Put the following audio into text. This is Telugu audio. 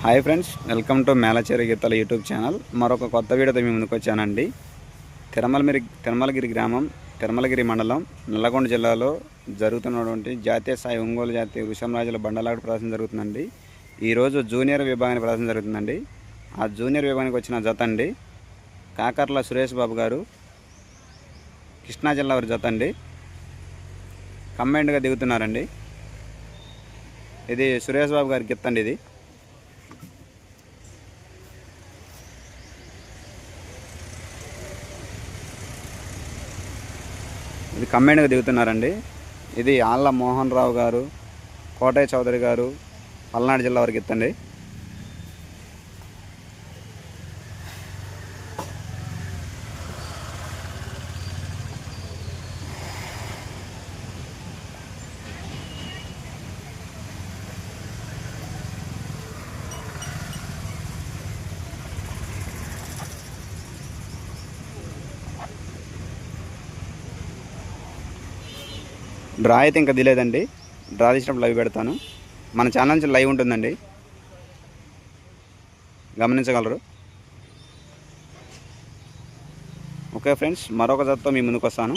Hi friends welcome to Melacheri గీతాల యూట్యూబ్ ఛానల్. మరొక కొత్త వీడియోతో మీ ముందుకు వచ్చానండి. తిరుమలగిరి తిరుమలగిరి గ్రామం తిరుమలగిరి మండలం నల్లగొండ జిల్లాలో జరుగుతున్నటువంటి జాతీయ స్థాయి ఒంగోలు జాతీయ వృషంరాజుల బండలాడు ప్రదర్శన జరుగుతుందండి. ఈరోజు జూనియర్ విభాగానికి ప్రదర్శన జరుగుతుందండి. ఆ జూనియర్ విభాగానికి వచ్చిన జత అండి. కాకర్ల సురేష్ బాబు గారు కృష్ణా జిల్లా వారి జత అండి. కంబైండ్గా దిగుతున్నారండి. ఇది సురేష్ బాబు గారి గిత్తండి ఇది. ఇది కంబైన్గా దిగుతున్నారండి. ఇది ఆళ్ళ మోహన్ రావు గారు కోటయ్య చౌదరి గారు పల్నాడు జిల్లా వరకు ఎత్తండి డ్రా అయితే ఇంకా దిలేదండి డ్రా తీసినప్పుడు లైవ్ పెడతాను. మన ఛానల్ నుంచి లైవ్ ఉంటుందండి. గమనించగలరు. ఓకే ఫ్రెండ్స్ మరొక జతతో మీ ముందుకు వస్తాను